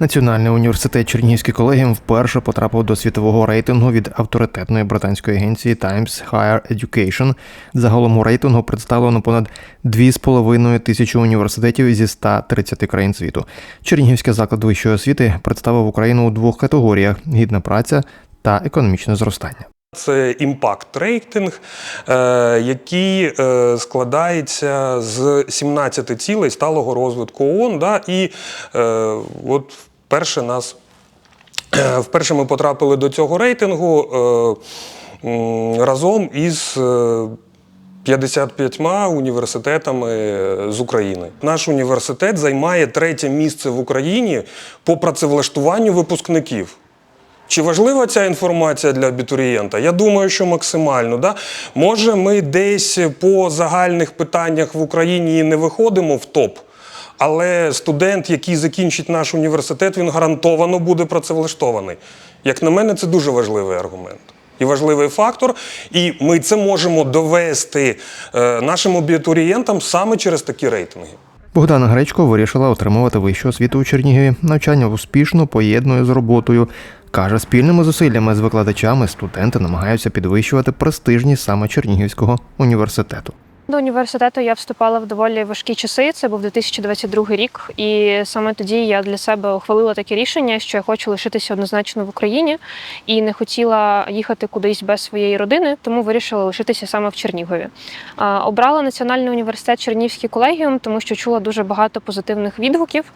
Національний університет Чернігівський колегіум вперше потрапив до світового рейтингу від авторитетної британської агенції Times Higher Education. Загалом у рейтингу представлено понад 2,5 тисячі університетів зі 130 країн світу. Чернігівський заклад вищої освіти представив Україну у двох категоріях: гідна праця та економічне зростання. Це імпакт рейтинг, який е, складається з 17 цілей сталого розвитку ООН. Да, і е, от вперше нас е, вперше ми потрапили до цього рейтингу е, разом із. е, 55 університетами з України. Наш університет займає третє місце в Україні по працевлаштуванню випускників. Чи важлива ця інформація для абітурієнта? Я думаю, що максимально. Да? Може, ми десь по загальних питаннях в Україні не виходимо в топ, але студент, який закінчить наш університет, він гарантовано буде працевлаштований. Як на мене, це дуже важливий аргумент. І важливий фактор, і ми це можемо довести е, нашим абітурієнтам саме через такі рейтинги. Богдана Гречко вирішила отримувати вищу освіту у Чернігові. Навчання успішно поєднує з роботою. Каже, спільними зусиллями з викладачами студенти намагаються підвищувати престижність саме Чернігівського університету. До університету я вступала в доволі важкі часи. Це був 2022 рік, і саме тоді я для себе ухвалила таке рішення, що я хочу лишитися однозначно в Україні і не хотіла їхати кудись без своєї родини, тому вирішила лишитися саме в Чернігові. Обрала Національний університет Чернігівський колегіум, тому що чула дуже багато позитивних відгуків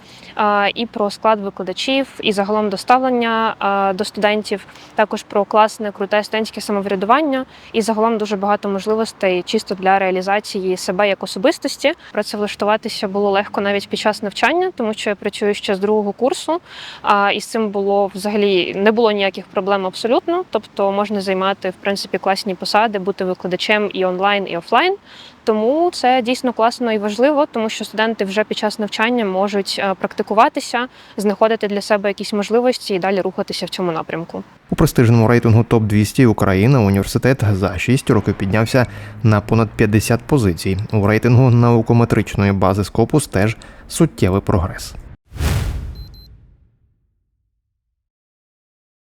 і про склад викладачів, і загалом до ставлення а, до студентів, також про класне, круте студентське самоврядування, і загалом дуже багато можливостей чисто для реалізації себе як особистості. Працевлаштуватися було легко навіть під час навчання, тому що я працюю ще з другого курсу. А і з цим було взагалі не було ніяких проблем абсолютно. Тобто можна займати в принципі класні посади, бути викладачем і онлайн, і офлайн. Тому це дійсно класно і важливо, тому що студенти вже під час навчання можуть е, практикуватися, знаходити для себе якісь можливості і далі рухатися в цьому напрямку. У престижному рейтингу топ 200 Україна університет за 6 років піднявся на понад 50 позицій. У рейтингу наукометричної бази Скопус теж суттєвий прогрес.